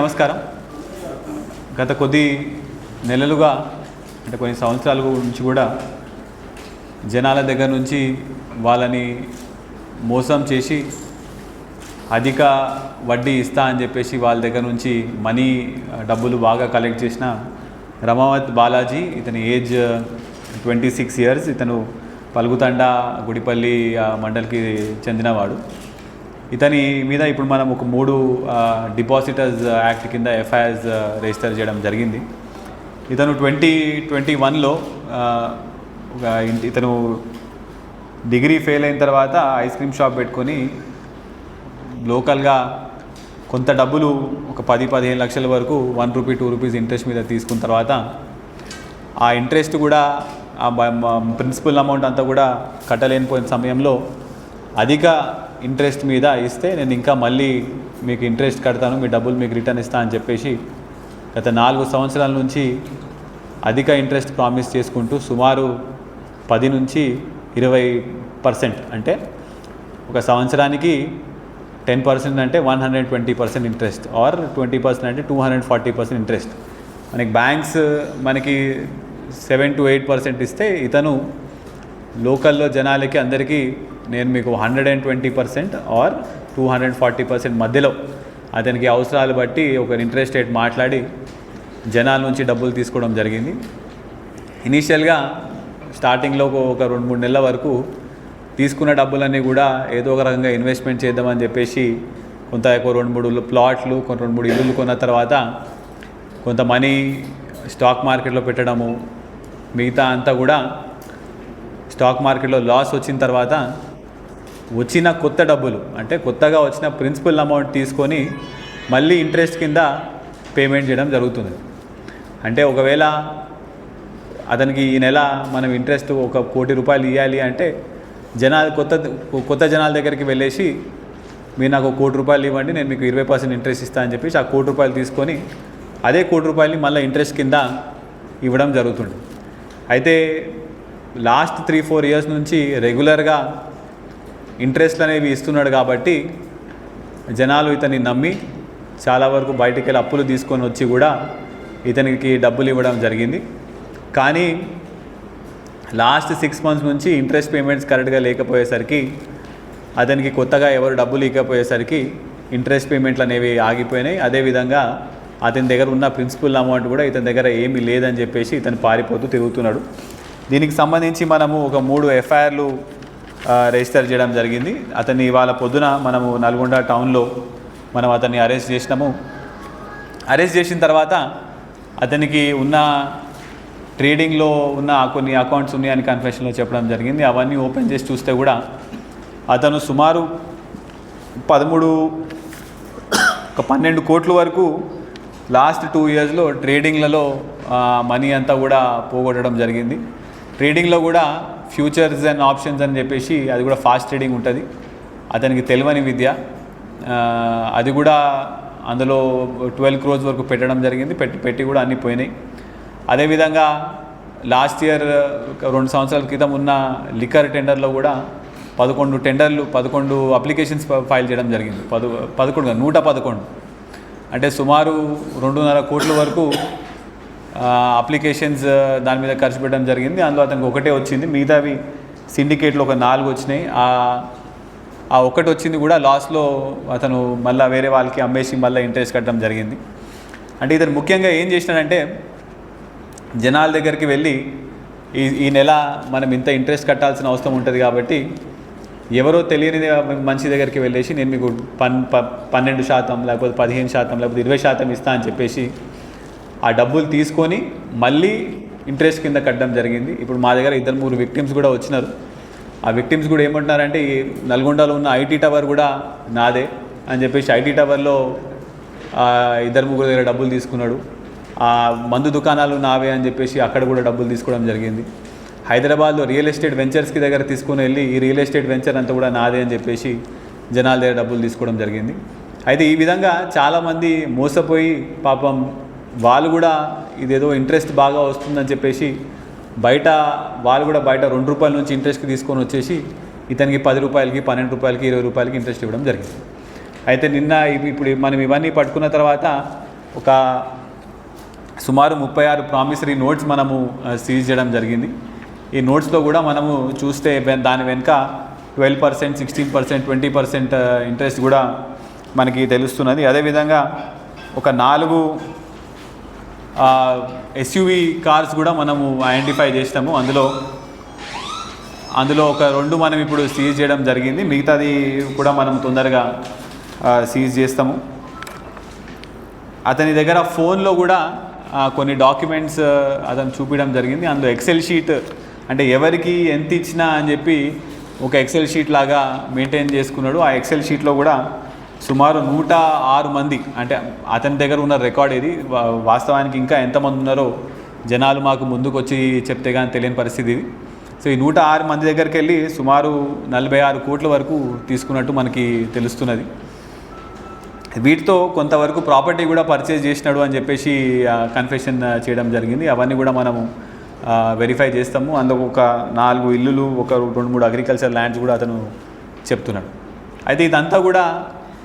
నమస్కారం. గత కొద్ది నెలలుగా అంటే కొన్ని సంవత్సరాల నుంచి కూడా జనాల దగ్గర నుంచి వాళ్ళని మోసం చేసి అధిక వడ్డీ ఇస్తా అని చెప్పేసి వాళ్ళ దగ్గర నుంచి మనీ డబ్బులు బాగా కలెక్ట్ చేసిన రమావత్ బాలాజీ ఇతని ఏజ్ ట్వంటీ సిక్స్ ఇయర్స్ ఇతను పలుగుతండ గుడిపల్లి మండలికి చెందినవాడు. ఇతని మీద ఇప్పుడు మనం ఒక మూడు డిపాజిటర్స్ యాక్ట్ కింద ఎఫ్ఐఆర్స్ రిజిస్టర్ చేయడం జరిగింది. ఇతను ట్వంటీ ట్వంటీ వన్లో ఒక ఇంటి- ఇతను డిగ్రీ ఫెయిల్ అయిన తర్వాత ఐస్ క్రీమ్ షాప్ పెట్టుకొని లోకల్గా కొంత డబ్బులు ఒక పది పదిహేను లక్షల వరకు one rupee two rupees interest మీద తీసుకున్న తర్వాత ఆ ఇంట్రెస్ట్ కూడా ఆ ప్రిన్సిపల్ అమౌంట్ అంతా కూడా కట్టలేనిపోయిన సమయంలో అధిక ఇంట్రెస్ట్ మీద ఇస్తే నేను ఇంకా మళ్ళీ మీకు ఇంట్రెస్ట్ కడతాను మీ డబ్బులు మీకు రిటర్న్ ఇస్తా అని చెప్పేసి గత నాలుగు సంవత్సరాల నుంచి అధిక ఇంట్రెస్ట్ ప్రామిస్ చేసుకుంటూ సుమారు పది నుంచి ఇరవై పర్సెంట్ అంటే ఒక సంవత్సరానికి టెన్ పర్సెంట్ అంటే one hundred twenty percent interest or twenty percent అంటే two hundred forty percent interest మనకి బ్యాంక్స్ మనకి సెవెన్ టు ఎయిట్ పర్సెంట్ ఇస్తే ఇతను లోకల్లో జనాలకి అందరికీ నేను మీకు hundred and twenty percent or two hundred forty percent మధ్యలో. అతనికి అవసరాలు బట్టి ఒక ఇంట్రెస్ట్ రేట్ మాట్లాడి జనాల నుంచి డబ్బులు తీసుకోవడం జరిగింది. ఇనీషియల్గా స్టార్టింగ్లో ఒక- రెండు మూడు నెలల వరకు తీసుకున్న డబ్బులన్నీ కూడా ఏదో ఒక రకంగా ఇన్వెస్ట్మెంట్ చేద్దామని చెప్పేసి కొంత ఒక రెండు మూడు ప్లాట్లు కొంత రెండు మూడు ఇల్లులు కొన్న తర్వాత కొంత మనీ స్టాక్ మార్కెట్లో పెట్టడము మిగతా అంతా కూడా స్టాక్ మార్కెట్లో లాస్ వచ్చిన తర్వాత వచ్చిన కొత్త డబ్బులు అంటే కొత్తగా వచ్చిన ప్రిన్సిపల్ అమౌంట్ తీసుకొని మళ్ళీ ఇంట్రెస్ట్ కింద పేమెంట్ చేయడం జరుగుతుంది. అంటే ఒకవేళ అతనికి ఈ నెల మనం ఇంట్రెస్ట్ ఒక కోటి రూపాయలు ఇవ్వాలి అంటే జనాలు కొత్త కొత్త జనాల దగ్గరికి వెళ్ళేసి మీరు నాకు కోటి రూపాయలు ఇవ్వండి నేను మీకు ఇరవై పర్సెంట్ ఇంట్రెస్ట్ ఇస్తాను అని చెప్పేసి ఆ కోటి రూపాయలు తీసుకొని అదే కోటి రూపాయలని మళ్ళీ ఇంట్రెస్ట్ కింద ఇవ్వడం జరుగుతుంది. అయితే లాస్ట్ త్రీ ఫోర్ ఇయర్స్ నుంచి రెగ్యులర్గా ఇంట్రెస్ట్లు అనేవి ఇస్తున్నాడు కాబట్టి జనాలు ఇతన్ని నమ్మి చాలా వరకు బయటికి వెళ్ళి అప్పులు తీసుకొని వచ్చి కూడా ఇతనికి డబ్బులు ఇవ్వడం జరిగింది. కానీ లాస్ట్ సిక్స్ మంత్స్ నుంచి ఇంట్రెస్ట్ పేమెంట్స్ కరెక్ట్గా లేకపోయేసరికి అతనికి కొత్తగా ఎవరు డబ్బులు ఇవ్వకపోయేసరికి ఇంట్రెస్ట్ పేమెంట్లు అనేవి ఆగిపోయినాయి. అదేవిధంగా అతని దగ్గర ఉన్న ప్రిన్సిపల్ అమౌంట్ కూడా ఇతని దగ్గర ఏమీ లేదని చెప్పేసి ఇతను పారిపోతూ తిరుగుతున్నాడు. దీనికి సంబంధించి మనము ఒక మూడు ఎఫ్ఐఆర్లు రిజిస్టర్ చేయడం జరిగింది. అతన్ని ఇవాళ పొద్దున మనము నల్గొండ టౌన్లో మనం అతన్ని అరెస్ట్ చేసినాము. అరెస్ట్ చేసిన తర్వాత అతనికి ఉన్న ట్రేడింగ్లో ఉన్న కొన్ని అకౌంట్స్ ఉన్నాయని కన్ఫెషన్లో చెప్పడం జరిగింది. అవన్నీ ఓపెన్ చేసి చూస్తే కూడా అతను సుమారు పదమూడు ఒక పన్నెండు కోట్ల వరకు లాస్ట్ టూ ఇయర్స్లో ట్రేడింగ్లలో మనీ అంతా కూడా పోగొట్టడం జరిగింది. ట్రేడింగ్లో కూడా ఫ్యూచర్స్ అండ్ ఆప్షన్స్ అని చెప్పేసి అది కూడా ఫాస్ట్ ట్రేడింగ్ ఉంటుంది. అతనికి తెలియని విద్య. అది కూడా అందులో ట్వెల్వ్ క్రోజ్ వరకు పెట్టడం జరిగింది. పెట్టి పెట్టి కూడా అన్నీ పోయినాయి. అదేవిధంగా లాస్ట్ ఇయర్ రెండు సంవత్సరాల క్రితం ఉన్న లిక్కర్ టెండర్లో కూడా పదకొండు టెండర్లు పదకొండు అప్లికేషన్స్ ఫైల్ చేయడం జరిగింది. పదు పదకొండు నూట పదకొండు. అంటే సుమారు రెండున్నర కోట్ల వరకు అప్లికేషన్స్ దాని మీద ఖర్చు పెట్టడం జరిగింది. అందులో అతనికి ఒకటే వచ్చింది. మిగతావి సిండికేట్లో ఒక నాలుగు వచ్చినాయి. ఆ ఆ ఒకటి వచ్చింది కూడా లాస్లో అతను మళ్ళీ వేరే వాళ్ళకి అమ్మేసి మళ్ళీ ఇంట్రెస్ట్ కట్టడం జరిగింది. అంటే ఇతను ముఖ్యంగా ఏం చేసినాడంటే జనాల దగ్గరికి వెళ్ళి ఈ ఈ నెల మనం ఇంత ఇంట్రెస్ట్ కట్టాల్సిన అవసరం ఉంటుంది కాబట్టి ఎవరో తెలియని మనిషి దగ్గరికి వెళ్ళేసి నేను మీకు పన్ ప- పన్నెండు శాతం లేకపోతే పదిహేను శాతం లేకపోతే ఇరవై శాతం ఇస్తా అని చెప్పేసి ఆ డబ్బులు తీసుకొని మళ్ళీ ఇంట్రెస్ట్ కింద కట్టడం జరిగింది. ఇప్పుడు మా దగ్గర ఇద్దరు మూడు విక్టిమ్స్ కూడా వచ్చినారు. ఆ విక్టిమ్స్ కూడా ఏమంటున్నారంటే ఈ నల్గొండలో ఉన్న ఐటీ టవర్ కూడా నాదే అని చెప్పేసి ఐటీ టవర్లో ఇద్దరు ముగ్గురు దగ్గర డబ్బులు తీసుకున్నాడు. ఆ మందు దుకాణాలు నావే అని చెప్పేసి అక్కడ కూడా డబ్బులు తీసుకోవడం జరిగింది. హైదరాబాద్లో రియల్ ఎస్టేట్ వెంచర్స్కి దగ్గర తీసుకుని వెళ్ళి ఈ రియల్ ఎస్టేట్ వెంచర్ అంతా కూడా నాదే అని చెప్పేసి జనాల దగ్గర డబ్బులు తీసుకోవడం జరిగింది. అయితే ఈ విధంగా చాలామంది మోసపోయి పాపం వాళ్ళు కూడా ఇదేదో ఇంట్రెస్ట్ బాగా వస్తుందని చెప్పేసి బయట వాళ్ళు కూడా బయట రెండు రూపాయల నుంచి ఇంట్రెస్ట్కి తీసుకొని వచ్చేసి ఇతనికి పది రూపాయలకి పన్నెండు రూపాయలకి ఇరవై రూపాయలకి ఇంట్రెస్ట్ ఇవ్వడం జరిగింది. అయితే నిన్న ఇప్పుడు మనం ఇవన్నీ పట్టుకున్న తర్వాత ఒక సుమారు ముప్పై ఆరు ప్రామిసరీ నోట్స్ మనము సీజ్ చేయడం జరిగింది. ఈ నోట్స్లో కూడా మనము చూస్తే దాని వెనుక twelve percent sixteen percent twenty percent interest కూడా మనకి తెలుస్తున్నది. అదేవిధంగా ఒక నాలుగు ఎస్యూవి కార్స్ కూడా మనము ఐడెంటిఫై చేసినాము అందులో అందులో ఒక రెండు మనం ఇప్పుడు సీజ్ చేయడం జరిగింది. మిగతాది కూడా మనం తొందరగా సీజ్ చేస్తాము. అతని దగ్గర ఫోన్లో కూడా కొన్ని డాక్యుమెంట్స్ అతను చూపించడం జరిగింది. అందులో ఎక్సెల్ షీట్ అంటే ఎవరికి ఎంత ఇచ్చినా అని చెప్పి ఒక ఎక్సెల్ షీట్ లాగా మెయింటైన్ చేసుకున్నాడు. ఆ ఎక్సెల్ షీట్లో కూడా సుమారు నూట ఆరు మంది అంటే అతని దగ్గర ఉన్న రికార్డ్ ఇది వాస్తవానికి ఇంకా ఎంతమంది ఉన్నారో జనాలు మాకు ముందుకు వచ్చి చెప్తే కానీ తెలియని పరిస్థితి ఇది. సో ఈ నూట ఆరు మంది దగ్గరికి వెళ్ళి సుమారు నలభై ఆరు కోట్ల వరకు తీసుకున్నట్టు మనకి తెలుస్తున్నది. వీటితో కొంతవరకు ప్రాపర్టీ కూడా పర్చేజ్ చేసినాడు అని చెప్పేసి కన్ఫెషన్ చేయడం జరిగింది. అవన్నీ కూడా మనము వెరిఫై చేస్తాము. అందులో ఒక నాలుగు ఇల్లులు ఒక రెండు మూడు అగ్రికల్చర్ ల్యాండ్స్ కూడా అతను చెప్తున్నాడు. అయితే ఇదంతా కూడా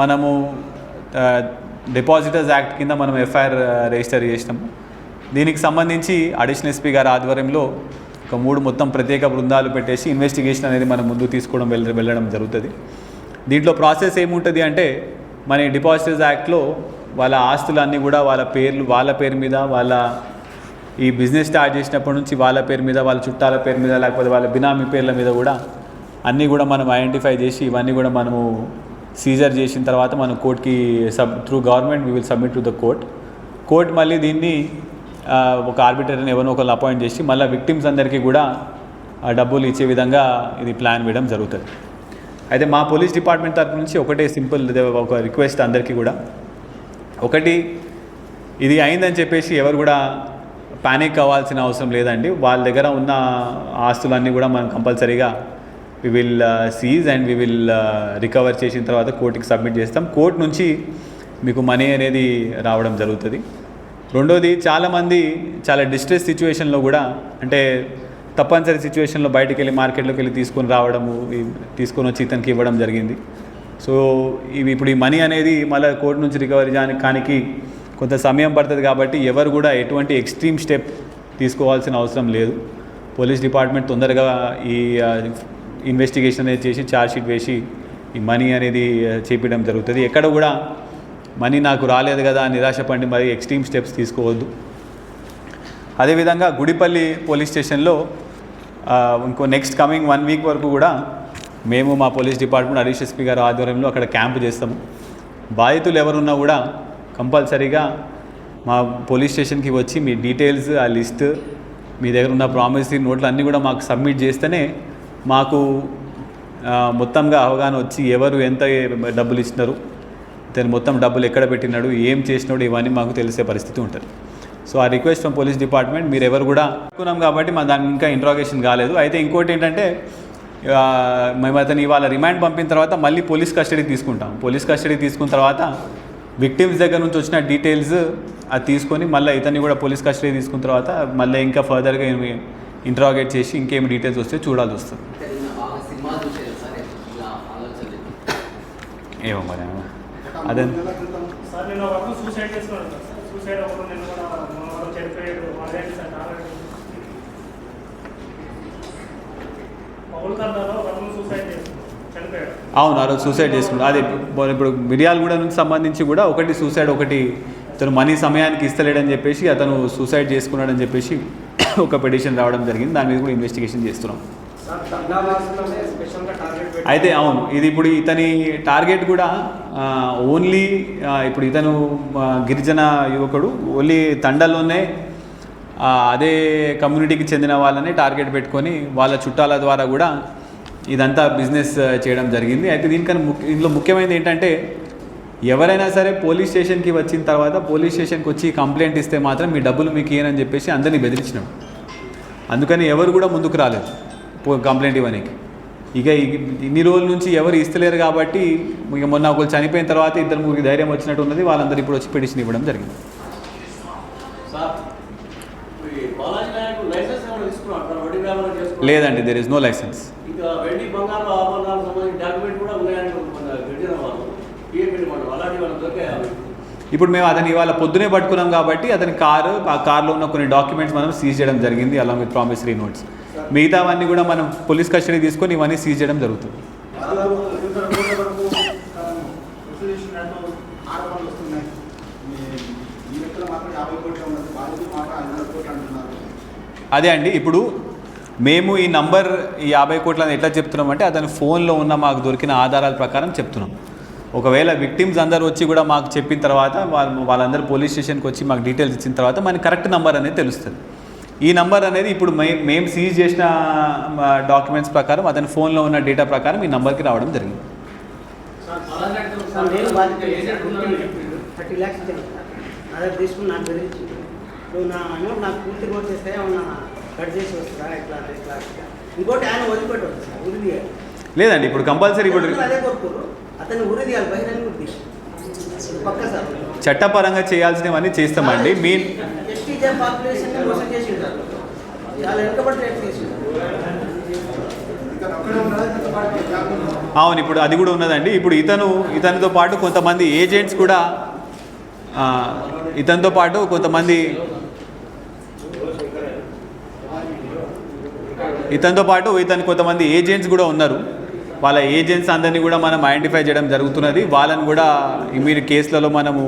మనము డిపాజిటర్స్ యాక్ట్ కింద మనం ఎఫ్ఐఆర్ రిజిస్టర్ చేసినాము. దీనికి సంబంధించి అడిషనల్ ఎస్పీ గారి ఆధ్వర్యంలో ఒక మూడు మొత్తం ప్రత్యేక బృందాలు పెట్టేసి ఇన్వెస్టిగేషన్ అనేది మనం ముందు తీసుకోవడం వెళ్ళ వెళ్ళడం జరుగుతుంది. దీంట్లో ప్రాసెస్ ఏముంటుంది అంటే మన డిపాజిటర్స్ యాక్ట్లో వాళ్ళ ఆస్తులన్నీ కూడా వాళ్ళ పేర్లు వాళ్ళ పేరు మీద వాళ్ళ ఈ బిజినెస్ స్టార్ట్ చేసినప్పటి నుంచి వాళ్ళ పేరు మీద వాళ్ళ చుట్టాల పేరు మీద లేకపోతే వాళ్ళ బినామీ పేర్ల మీద కూడా అన్నీ కూడా మనం ఐడెంటిఫై చేసి ఇవన్నీ కూడా మనము సీజర్ చేసిన తర్వాత మనం కోర్టుకి sub through government we will submit to the court court మళ్ళీ దీన్ని ఒక ఆర్బిటర్ని ఎవరినో ఒకరు అపాయింట్ చేసి మళ్ళీ విక్టిమ్స్ అందరికీ కూడా డబ్బులు ఇచ్చే విధంగా ఇది ప్లాన్ వేయడం జరుగుతుంది. అయితే మా పోలీస్ డిపార్ట్మెంట్ తరపు నుంచి ఒకటే సింపుల్ ఒక రిక్వెస్ట్ అందరికీ కూడా. ఒకటి ఇది అయిందని చెప్పేసి ఎవరు కూడా పానిక్ అవ్వాల్సిన అవసరం లేదండి. వాళ్ళ దగ్గర ఉన్న ఆస్తులన్నీ కూడా మనం కంపల్సరీగా we will seize and we will recover చేసిన తర్వాత కోర్టుకి సబ్మిట్ చేస్తాం. కోర్టు నుంచి మీకు మనీ అనేది రావడం జరుగుతుంది. రెండోది చాలామంది చాలా డిస్ట్రెస్ సిచ్యువేషన్లో కూడా అంటే తప్పనిసరి సిచ్యువేషన్లో బయటకు వెళ్ళి మార్కెట్లోకి వెళ్ళి తీసుకొని రావడము తీసుకొని వచ్చి ఇతనికి ఇవ్వడం జరిగింది. సో ఇవి ఇప్పుడు ఈ మనీ అనేది మళ్ళీ కోర్టు నుంచి రికవరీ కానికి కొంత సమయం పడుతుంది కాబట్టి ఎవరు కూడా ఎటువంటి ఎక్స్ట్రీమ్ స్టెప్ తీసుకోవాల్సిన అవసరం లేదు. పోలీస్ డిపార్ట్మెంట్ తొందరగా ఈ ఇన్వెస్టిగేషన్ అనేది చేసి ఛార్జ్షీట్ వేసి ఈ మనీ అనేది చేపించడం జరుగుతుంది. ఎక్కడ కూడా మనీ నాకు రాలేదు కదా నిరాశపడి మరి ఎక్స్ట్రీమ్ స్టెప్స్ తీసుకోవద్దు. అదేవిధంగా గుడిపల్లి పోలీస్ స్టేషన్లో ఇంకో నెక్స్ట్ కమింగ్ వన్ వీక్ వరకు కూడా మేము మా పోలీస్ డిపార్ట్మెంట్ హరీష్ ఎస్పీ గారు ఆధ్వర్యంలో అక్కడ క్యాంపు చేస్తాము. బాధితులు ఎవరున్నా కూడా కంపల్సరీగా మా పోలీస్ స్టేషన్కి వచ్చి మీ డీటెయిల్స్ ఆ లిస్ట్ మీ దగ్గర ఉన్న ప్రామిసరీ నోట్లు అన్నీ కూడా మాకు సబ్మిట్ చేస్తేనే మాకు మొత్తంగా అవగాహన వచ్చి ఎవరు ఎంత డబ్బులు ఇచ్చినారు దాని మొత్తం డబ్బులు ఎక్కడ పెట్టినాడు ఏం చేసినాడు ఇవన్నీ మాకు తెలిసే పరిస్థితి ఉంటుంది. సో ఆ రిక్వెస్ట్ ఫ్రమ్ పోలీస్ డిపార్ట్మెంట్ మీరు ఎవరు కూడా అనుకున్నాం కాబట్టి మా దానికి ఇంకా ఇంట్రాగేషన్ కాలేదు. అయితే ఇంకోటి ఏంటంటే మేము అతను ఇవాళ రిమాండ్ పంపిన తర్వాత మళ్ళీ పోలీస్ కస్టడీ తీసుకుంటాం. పోలీస్ కస్టడీ తీసుకున్న తర్వాత విక్టిమ్స్ దగ్గర నుంచి వచ్చిన డీటెయిల్స్ అది తీసుకొని మళ్ళీ ఇతన్ని కూడా పోలీస్ కస్టడీ తీసుకున్న తర్వాత మళ్ళీ ఇంకా ఫర్దర్గా ఇంట్రాగేట్ చేసి ఇంకేం డీటెయిల్స్ వస్తే చూడాల్సి వస్తుంది. ఏమో మరి అదే. కూడా అవును ఆ రోజు సూసైడ్ చేసుకున్నాడు. అదే ఇప్పుడు- ఇప్పుడు మిర్యాలగూడ నుంచి సంబంధించి కూడా ఒకటి సూసైడ్ ఒకటి ఇతను మనీ సమయానికి ఇస్తలేడని చెప్పేసి అతను సూసైడ్ చేసుకున్నాడని చెప్పేసి ఒక పిటిషన్ రావడం జరిగింది. దాని మీద కూడా ఇన్వెస్టిగేషన్ చేస్తున్నాం. అయితే అవును ఇది ఇప్పుడు ఇతని టార్గెట్ కూడా ఓన్లీ ఇప్పుడు ఇతను గిరిజన యువకుడు ఓన్లీ తండలోనే అదే కమ్యూనిటీకి చెందిన వాళ్ళని టార్గెట్ పెట్టుకొని వాళ్ళ చుట్టాల ద్వారా కూడా ఇదంతా బిజినెస్ చేయడం జరిగింది. అయితే దీనికన్నా ముఖ్య ఇందులో ముఖ్యమైనది ఏంటంటే ఎవరైనా సరే పోలీస్ స్టేషన్కి వచ్చిన తర్వాత పోలీస్ స్టేషన్కి వచ్చి కంప్లైంట్ ఇస్తే మాత్రం మీ డబ్బులు మీకు ఇయ్యనని చెప్పేసి అందరినీ బెదిరించినాడు అందుకని ఎవరు కూడా ముందుకు రాలేదు. కంప్లైంట్ ఇవ్వడానికి ఇక ఇన్ని రోజుల నుంచి ఎవరు ఇస్తలేరు కాబట్టి ఇక మొన్న ఒకరు చనిపోయిన తర్వాత ఇద్దరు ముగ్గురికి ధైర్యం వచ్చినట్టు ఉన్నది. వాళ్ళందరూ ఇప్పుడు వచ్చి పిటిషన్ ఇవ్వడం జరిగింది. లేదండి దెర్ ఇస్ నో లైసెన్స్ ఇంకా వెండి బంగారు ఆభరణాలకు సంబంధించిన డాక్యుమెంట్ కూడా ఉన్నాయని మన గిరిజన వాళ్ళు పిఎంపీ వాళ్ళు అలాంటి వాళ్ళు దొరికాయి ఇప్పుడు మేము అతని ఇవాళ పొద్దునే పట్టుకున్నాం కాబట్టి అతని కారు ఆ కార్లో ఉన్న కొన్ని డాక్యుమెంట్స్ మనం సీజ్ చేయడం జరిగింది అలాంగ్ విత్ ప్రామిసరీ నోట్స్ మిగతావన్నీ కూడా మనం పోలీస్ కస్టడీ తీసుకొని ఇవన్నీ సీజ్ చేయడం జరుగుతుంది. అదే అండి ఇప్పుడు మేము ఈ నంబర్ ఈ యాభై కోట్లని ఎట్లా చెప్తున్నాం అంటే అతని ఫోన్లో ఉన్న మాకు దొరికిన ఆధారాల ప్రకారం చెప్తున్నాం. ఒకవేళ విక్టిమ్స్ అందరు వచ్చి కూడా మాకు చెప్పిన తర్వాత వాళ్ళు వాళ్ళందరూ పోలీస్ స్టేషన్కి వచ్చి మాకు డీటెయిల్స్ ఇచ్చిన తర్వాత మనకి కరెక్ట్ నంబర్ అనేది తెలుస్తుంది. ఈ నంబర్ అనేది ఇప్పుడు మే మేము సీజ్ చేసిన డాక్యుమెంట్స్ ప్రకారం అతని ఫోన్లో ఉన్న డేటా ప్రకారం ఈ నంబర్కి రావడం జరిగింది. లేదండి ఇప్పుడు కంపల్సరీ ఇప్పుడు బహిరంగ చట్టపరంగా చేయాల్సినవన్నీ చేస్తామండి. మీ. అవును ఇప్పుడు అది కూడా ఉన్నదండి. ఇప్పుడు ఇతను ఇతనితో పాటు కొంతమంది ఏజెంట్స్ కూడా ఇతనితో పాటు కొంతమంది ఇతనితో పాటు ఇతను కొంతమంది ఏజెంట్స్ కూడా ఉన్నారు. వాళ్ళ ఏజెంట్స్ అందరినీ కూడా మనం ఐడెంటిఫై చేయడం జరుగుతున్నది. వాళ్ళని కూడా ఇమీడియట్ కేసులలో మనము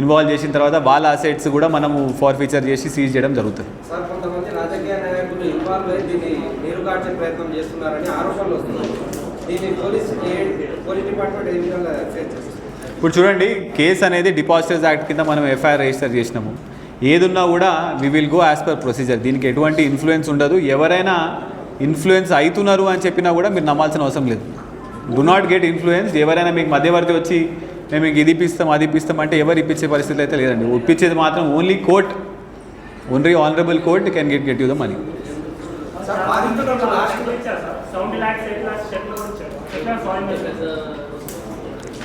ఇన్వాల్వ్ చేసిన తర్వాత వాళ్ళ అసెట్స్ కూడా మనము ఫార్ ఫీచర్ చేసి సీజ్ చేయడం జరుగుతుంది. ఇప్పుడు చూడండి కేసు అనేది డిపాజిటర్స్ యాక్ట్ కింద మనం ఎఫ్ఐఆర్ రిజిస్టర్ చేసినాము. ఏదున్నా కూడా we will go as per procedure దీనికి ఎటువంటి ఇన్ఫ్లుయెన్స్ ఉండదు. ఎవరైనా ఇన్ఫ్లుయెన్స్ అవుతున్నారు అని చెప్పినా కూడా మీరు నమ్మాల్సిన అవసరం లేదు డు నాట్ గెట్ ఇన్ఫ్లుయెన్స్ ఎవరైనా మీకు మధ్యవర్తి వచ్చి మేము మీకు ఇది ఇప్పిస్తాం అది ఇప్పిస్తాం అంటే ఎవరు ఇప్పించే పరిస్థితి అయితే లేదండి ఇప్పించేది మాత్రం only court only honourable court can get get you the money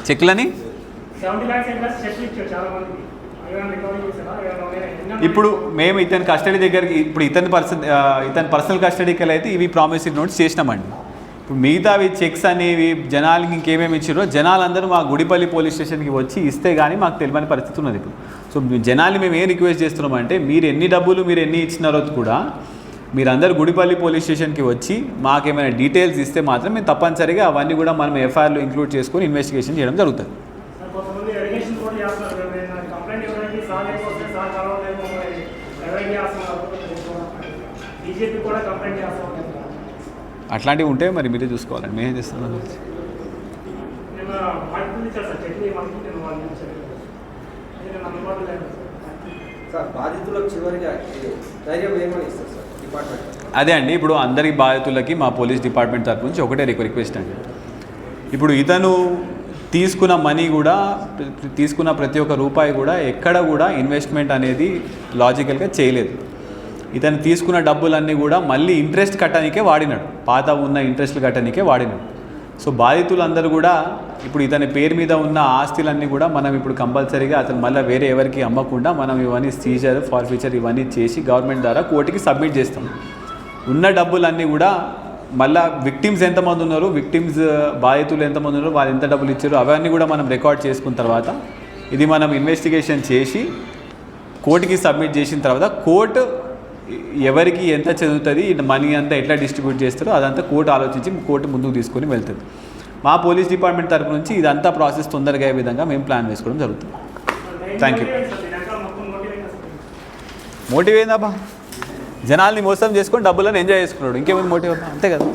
చెక్లని ఇప్పుడు మేము ఇతని కస్టడీ దగ్గరికి ఇప్పుడు ఇతని పర్సన్ ఇతని పర్సనల్ కస్టడీకి వెళ్ళి అయితే ఇవి ప్రామిసరీ నోట్స్ చేసినామండి. ఇప్పుడు మిగతావి చెక్స్ అనేవి జనాలకి ఇంకేమేమి ఇచ్చారో జనాలందరూ మా గుడిపల్లి పోలీస్ స్టేషన్కి వచ్చి ఇస్తే కానీ మాకు తెలియని పరిస్థితి ఉన్నది ఇప్పుడు. సో మీ- జనాల్ని మేము ఏం రిక్వెస్ట్ చేస్తున్నామంటే మీరు ఎన్ని డబ్బులు మీరు ఎన్ని ఇచ్చినారో కూడా మీరందరూ గుడిపల్లి పోలీస్ స్టేషన్కి వచ్చి మాకేమైనా డీటెయిల్స్ ఇస్తే మాత్రం మేము తప్పనిసరిగా అవన్నీ కూడా మనం ఎఫ్ఐఆర్లో ఇంక్లూడ్ చేసుకొని ఇన్వెస్టిగేషన్ చేయడం జరుగుతుంది సార్ కొంతమంది ఎలిగేషన్ కూడా చేస్తున్నారు కదా, నేను నాకు కంప్లైంట్ ఇవ్వడానికి సార్ లేకపోతే సార్ కలవలేదు ఎవరికి చేస్తున్నారు బీజేపీ కూడా కంప్లైంట్ చేస్తూ అట్లాంటివి ఉంటే మరి మీరే చూసుకోవాలండి. మేమేం చేస్తున్నాం అది అండి. ఇప్పుడు అందరి బాధితులకి మా పోలీస్ డిపార్ట్మెంట్ తరపు నుంచి ఒకటే రిక్వ- రిక్వెస్ట్ అండి. ఇప్పుడు ఇతను తీసుకున్న మనీ కూడా తీసుకున్న ప్రతి ఒక్క రూపాయి కూడా ఎక్కడ కూడా ఇన్వెస్ట్మెంట్ అనేది లాజికల్గా చేయలేదు. ఇతను తీసుకున్న డబ్బులన్నీ కూడా మళ్ళీ ఇంట్రెస్ట్ కట్టడానికే వాడినాడు. పాత ఉన్న ఇంట్రెస్ట్లు కట్టడానికే వాడినాడు. సో బాధితులందరూ కూడా ఇప్పుడు ఇతని పేరు మీద ఉన్న ఆస్తులన్నీ కూడా మనం ఇప్పుడు కంపల్సరీగా అతను మళ్ళీ వేరే ఎవరికి అమ్మకుండా మనం ఇవన్నీ సీజర్ ఫార్ ఫ్యూచర్ ఇవన్నీ చేసి గవర్నమెంట్ ద్వారా కోర్టుకి సబ్మిట్ చేస్తాం. ఉన్న డబ్బులన్నీ కూడా మళ్ళీ విక్టిమ్స్ ఎంతమంది ఉన్నారు విక్టిమ్స్ uh, బాధితులు ఎంతమంది ఉన్నారు వాళ్ళు ఎంత డబ్బులు ఇచ్చారు అవన్నీ కూడా మనం రికార్డ్ చేసుకున్న తర్వాత ఇది మనం ఇన్వెస్టిగేషన్ చేసి కోర్టుకి సబ్మిట్ చేసిన తర్వాత కోర్టు ఎవరికి ఎంత చదువుతుంది మనీ అంతా ఎట్లా డిస్ట్రిబ్యూట్ చేస్తారో అదంతా కోర్టు ఆలోచించి కోర్టు ముందుకు తీసుకొని వెళ్తుంది. మా పోలీస్ డిపార్ట్మెంట్ తరపు నుంచి ఇదంతా ప్రాసెస్ తొందరగా అయ్యే విధంగా మేము ప్లాన్ వేసుకోవడం జరుగుతుంది. థ్యాంక్ యూ మోటివ్ ఏందబ్బా జనాల్ని మోసం చేసుకొని డబ్బులను ఎంజాయ్ చేసుకున్నాడు. ఇంకేమైంది మోటివ్ అంతే కదా.